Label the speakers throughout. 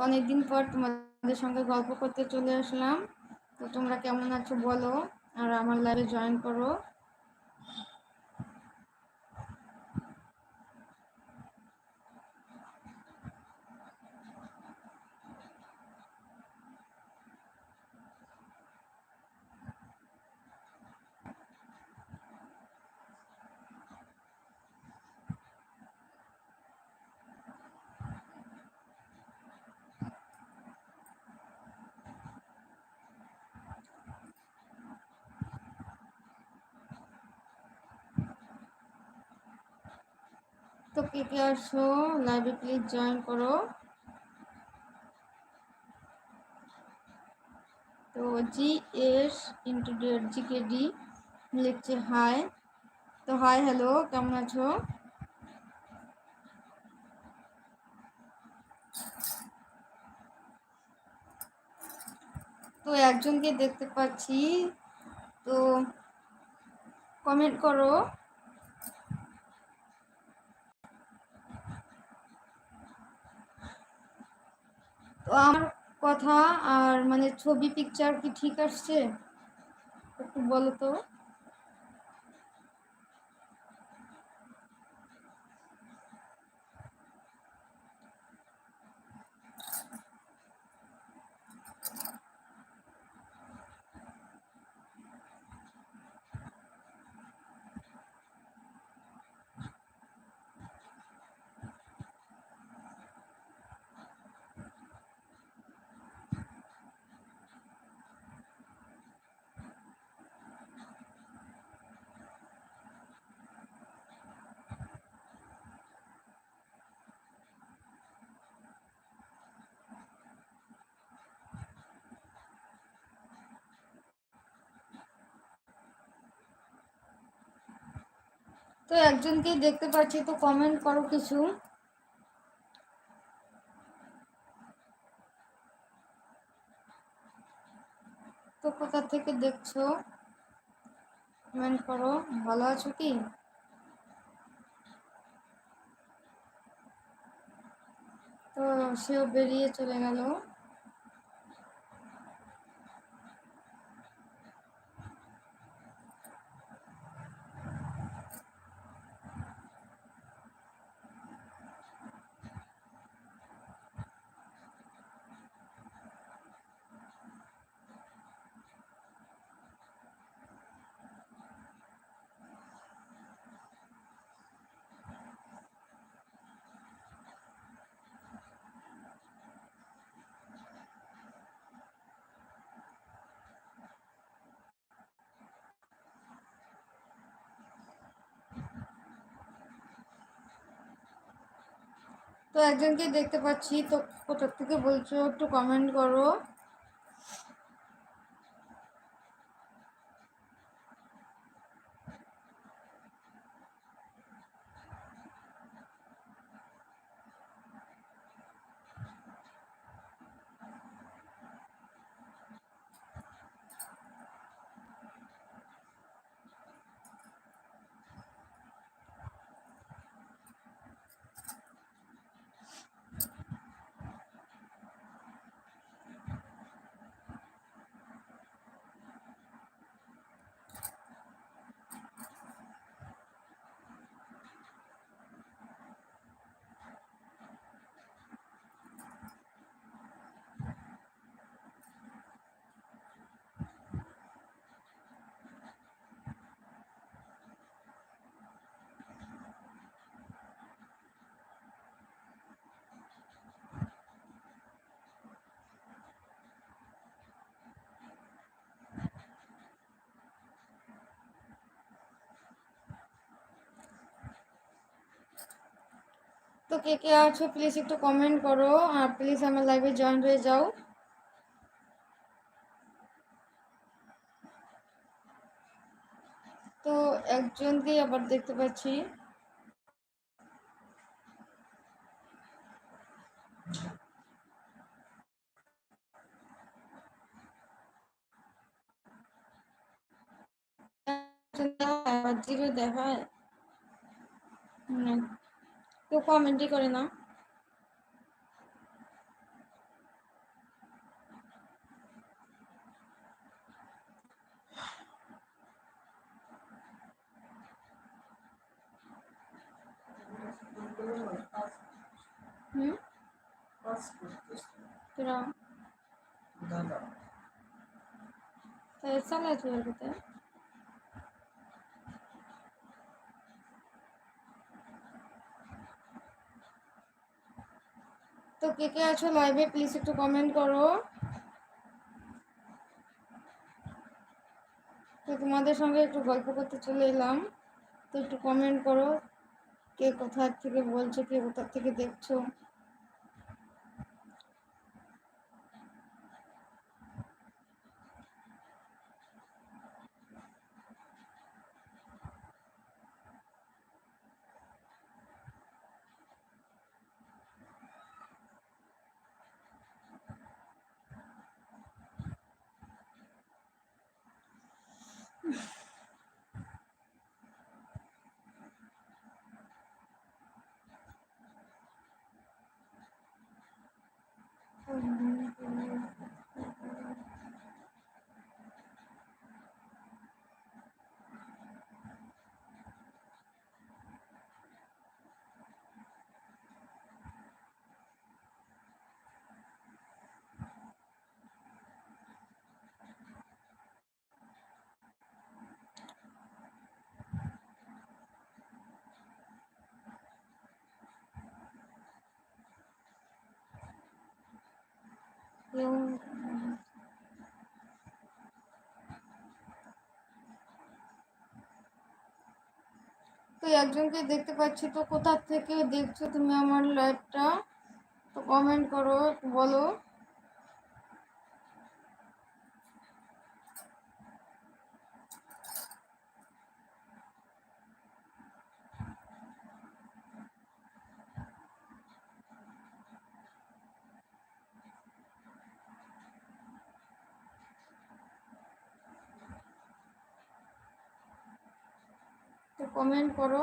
Speaker 1: অনেকদিন পর তোমাদের সঙ্গে গল্প করতে চলে আসলাম। তো তোমরা কেমন আছো বলো, আর আমার লাইভে জয়েন করো। তো কে কে আসো লাইভে প্লিজ জয়েন করো তো G S into G K D লিখছে হাই তো হাই হ্যালো কেমন আছো? তো একজনকে দেখতে পাচ্ছি, তো কমেন্ট করো। আমার কথা আর মানে ছবি পিকচার কি ঠিক আসছে? একটু বলো তো। তো একজনকেই দেখতে পাচ্ছি, তো কমেন্ট করো কিছু। তো কোথা থেকে দেখছ? কমেন্ট করো, ভালো আছো কি? তো সেও বেরিয়ে চলে গেল। তো একজনকে দেখতে পাচ্ছি তো কোথার থেকে বলছো একটু কমেন্ট করো। তো কে কে আছো প্লিজ একটু কমেন্ট করো। আর প্লিজ আমার লাইভে জয়েন হয়ে যাও। তো একজনকেই আবার দেখতে পাচ্ছি। জিরো দেখায়। হুম কেউ কমেন্টই করে না
Speaker 2: হুম
Speaker 1: কিরম
Speaker 2: দাদা
Speaker 1: তাই চালাইতে পারবে কে কে আছো? লাইভে প্লিজ একটু কমেন্ট করো। তো তোমাদের সঙ্গে একটু গল্প করতে চলে এলাম। তো একটু কমেন্ট করো, কে কোথার থেকে বলছো, কে কোথার থেকে দেখছ? ఉంటుంది কেউ- তো একজনকে দেখতে পাচ্ছি তো, কোথা থেকে দেখছ তুমি আমার লাইভটা তো কমেন্ট করো বলো। তো কমেন্ট করো।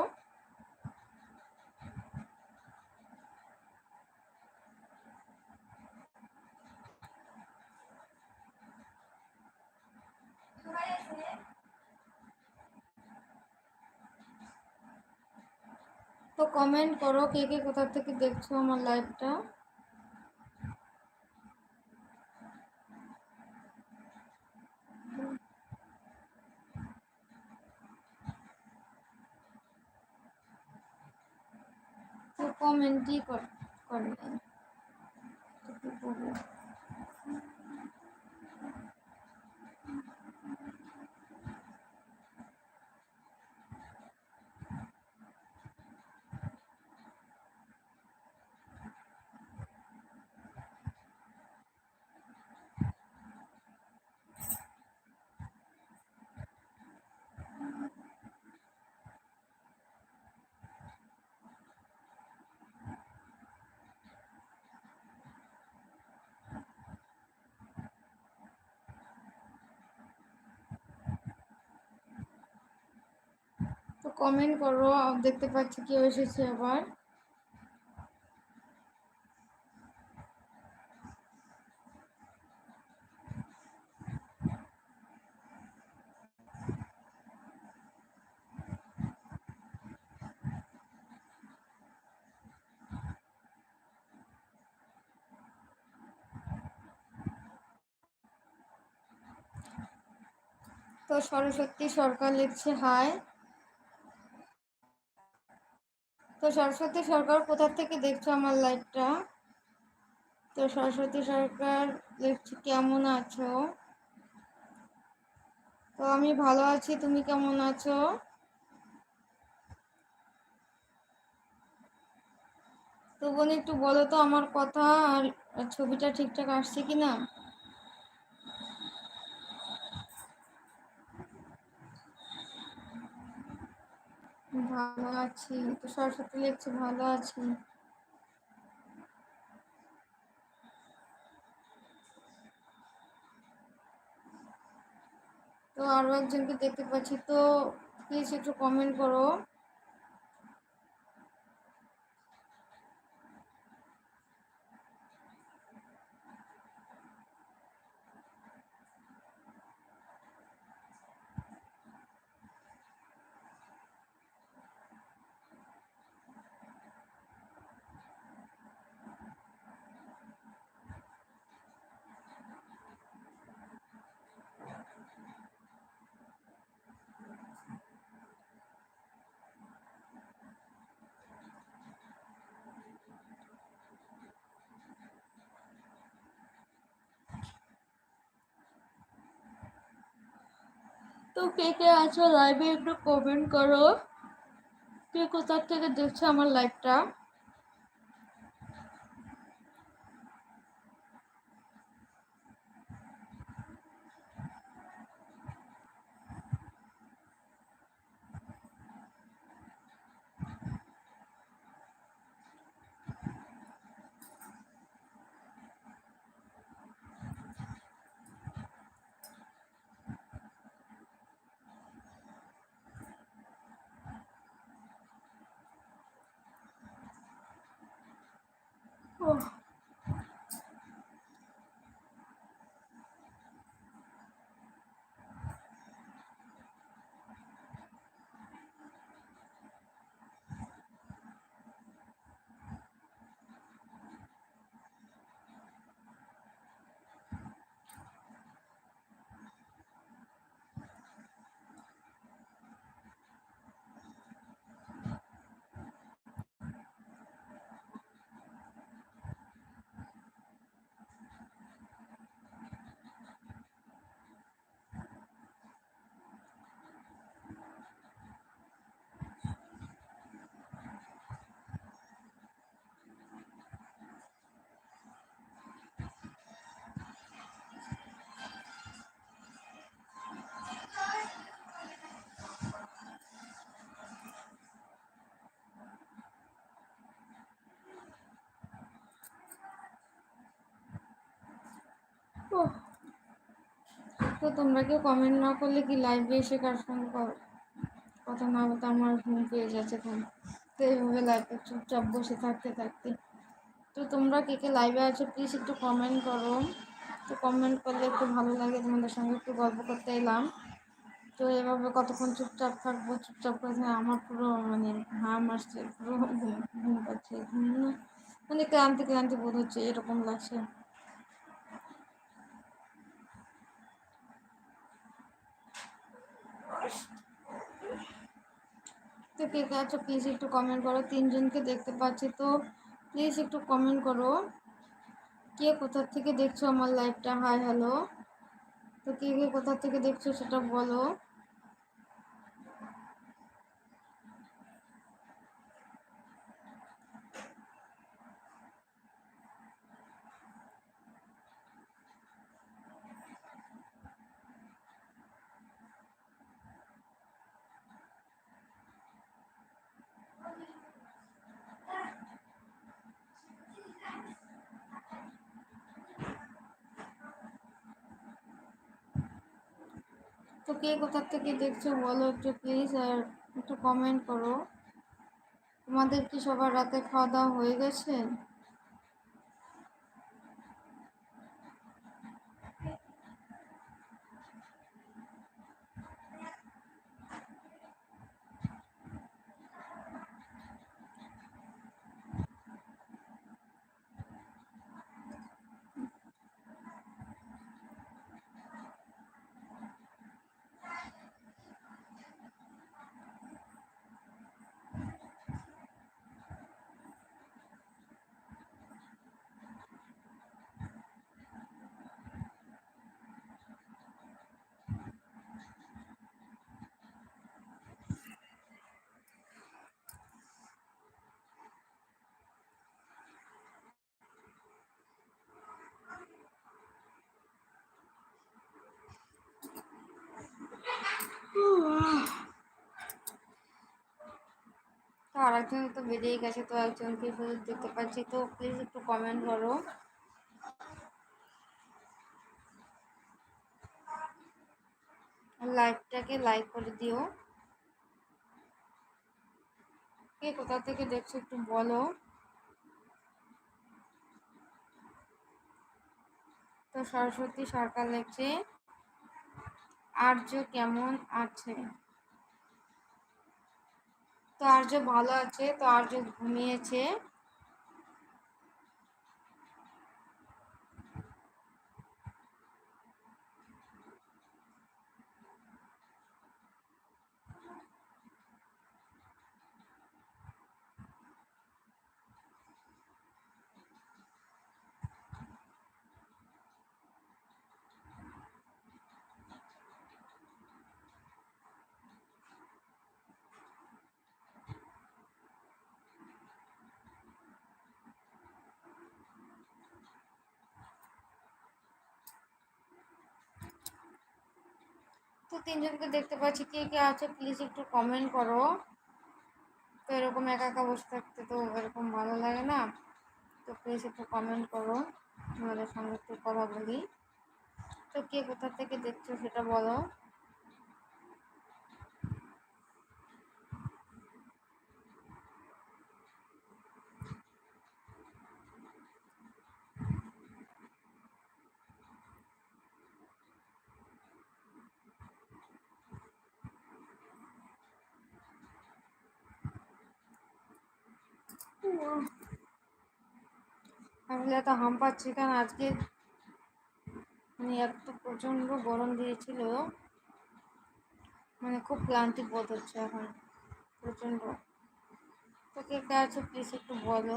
Speaker 1: তো কমেন্ট করো কে কে কোথা থেকে দেখছ আমার লাইভটা তো কমেন্টই কর- কমেন্ট করো দেখতে পাচ্ছি কেউ এসেছে আবার। তো সরস্বতী সরকার লিখছে হাই। তো সরস্বতী সরকার কোথা থেকে দেখছ আমার লাইভটা তো সরস্বতী সরকার, দেখছি কেমন আছো? তো আমি ভালো আছি, তুমি কেমন আছো? তো বোন, একটু বলো তো আমার কথা, আর ছবিটা ঠিকঠাক আসছে কি না ভালো আছি। তো সরস্বতী লিখছে, ভালো আছি। তো আরও একজনকে দেখতে পাচ্ছি। তো প্লিজ একটু কমেন্ট করো। তো কে কে আছো? লাইভে একটু কমেন্ট করো। কে কোথার থেকে দেখছ আমার লাইভটা তো তোমরা কেউ কমেন্ট না করলে কি লাইভে এসে কার সঙ্গে কথা না বলতে আমার ঘুম পেয়ে যাচ্ছে ঘুম তো এইভাবে লাইভে চুপচাপ বসে থাকতে থাকতে। তো তোমরা কে কে লাইভে আছো প্লিজ একটু কমেন্ট করো। তো কমেন্ট করলে একটু ভালো লাগে, তোমাদের সঙ্গে একটু গল্প করতে এলাম। তো এভাবে কতক্ষণ চুপচাপ থাকব, চুপচাপ করে আমার পুরো মানে ঘাম আসছে, পুরো ঘুম ঘুম পাচ্ছে, ঘুম না। মানে ক্লান্তি ক্লান্তি বোধ হচ্ছে, এরকম লাগছে। কে কে আছো প্লিজ একটু কমেন্ট করো। তিনজনকে দেখতে পাচ্ছি তো। প্লিজ একটু কমেন্ট করো। কে কোথার থেকে দেখছ আমার লাইভটা হাই হ্যালো তো কে কে কোথার থেকে দেখছ সেটা বলো তো কে কোথা থেকে দেখছ বলো একটু প্লিজ আর একটু কমেন্ট করো। তোমাদের কি সবার রাতে খাওয়া দাওয়া হয়ে গেছে? তো আরেকজন তো বেরিয়ে গেছে, তো একজনকে শুধু দেখতে পাচ্ছি, তো প্লিজ একটু কমেন্ট করো। লাইভটাকে লাইক করে দিও। কে কোথা থেকে দেখছ একটু বলো। তো সরস্বতী সরকার লেখছে আর্য কেমন আছে? তো আর্য ভালো আছে তো আর্য ঘুমিয়েছে। তিনজনকে দেখতে পাচ্ছি, কে কে আছে প্লিজ একটু কমেন্ট করো। তো এরকম একা একা বসে থাকতে তো এরকম ভালো লাগে না। তো প্লিজ একটু কমেন্ট করো, তোমাদের সঙ্গে একটু কথা বলি। তো কে কোথা থেকে দেখছ সেটা বলো। আসলে এত হাম পাচ্ছি, কারণ আজকে মানে এত প্রচণ্ড গরম দিয়েছিল। মানে খুব ক্লান্তি বোধ হচ্ছে এখন, প্রচণ্ড। তো কে আছে প্লিজ একটু বলো।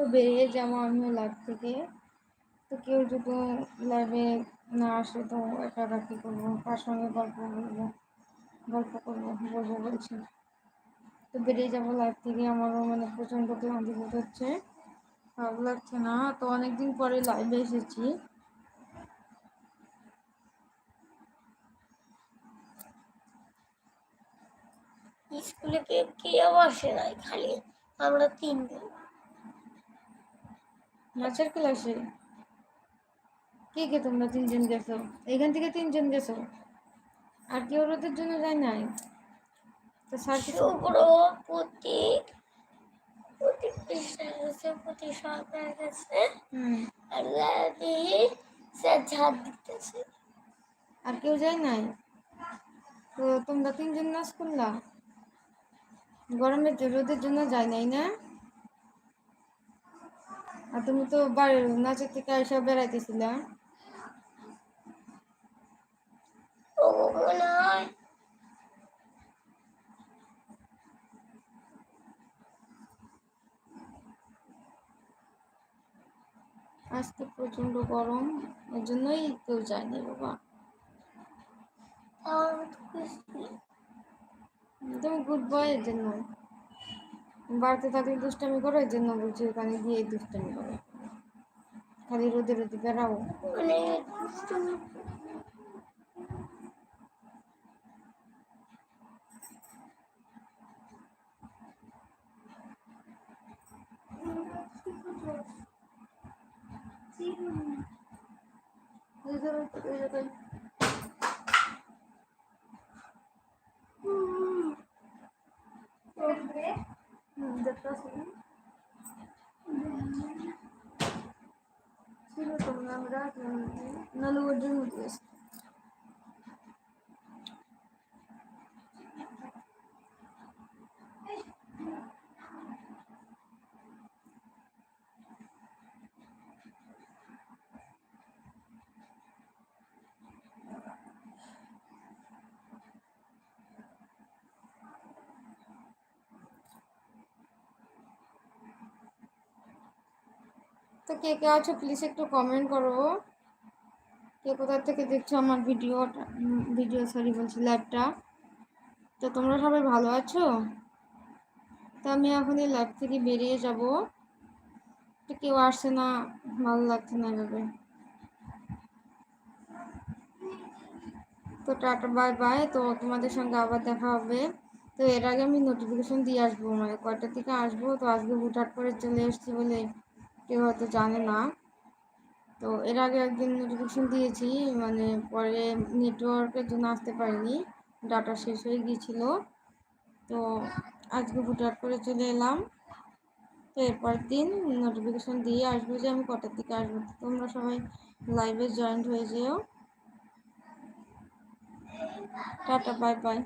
Speaker 1: তো বেরিয়ে যাব আমিও লাইভ থেকে। তো কেউ যদি লাইভে না আসে তো একা একা কী করব কার সঙ্গে গল্প করব গল্প করব বলব বলছি। তো বেরিয়ে যাব লাইভ থেকে, আমারও মানে প্রচণ্ড ক্লান্তি বোধ হচ্ছে। ভালো লাগছে না। তো অনেকদিন পরে লাইভে এসেছি।
Speaker 3: স্কুলে কেউ কেউ আসে নাই খালি। আমরা তিনজন।
Speaker 1: নাচের ক্লাসে কে কে তোমরা তিনজন গেছো? এখান থেকে তিনজন গেছো? আর কেউ ওদের জন্য যায় নাই? তো স্যার কিছু
Speaker 3: শুভ্র প্রতীক আর লাদি স্যার ঝাড় দিতেছে।
Speaker 1: আর কেউ যায় নাই? তো তোমরা তিনজন নাচ করলা? গরমের রোদের জন্য যায় নাই না? আর তুমি তো বাড়ির নাচের থেকে এসে বেড়াইতেছিলা। আজকে প্রচণ্ড গরম এর জন্যই কেউ যায়নি বাবা। তুমি গুড বয় এর জন্য। বাড়িতে থাকলে দুষ্টামি করো এর জন্য বলছি ওখানে গিয়ে দুষ্টামি করো। খালি রোদে রোদে বেড়াও।
Speaker 3: মানে দুষ্টুমি
Speaker 1: ছিল তো তো কে কে আছো প্লিজ একটু কমেন্ট করো। কে কোথা থেকে দেখছ আমার ভিডিওটা? ভিডিও সরি বলছি লাইভটা তো তোমরা সবাই ভালো আছো? তো আমি এখন এই লাইভ থেকে বেরিয়ে যাব। তো কেউ আসছে না, ভালো লাগছে না এভাবে। তো টাটা বাই বাই তো তোমাদের সঙ্গে আবার দেখা হবে। তো এর আগে আমি নোটিফিকেশন দিয়ে আসব মানে কয়টা থেকে আসব? তো আজকে হুটহাট করে চলে এসেছি বলে কেউ হয়তো জানে না। তো এর আগে একদিন নোটিফিকেশন দিয়েছি মানে পরে নেটওয়ার্কের জন্য আসতে পারিনি ডাটা শেষ হয়ে গিয়েছিল। তো আজকে হুটহাট করে চলে এলাম। তো এরপর দিন নোটিফিকেশন দিয়ে আসব যে আমি কটার দিকে আসব। তোমরা সবাই লাইভে জয়েন্ট হয়ে যেও। Tata bye bye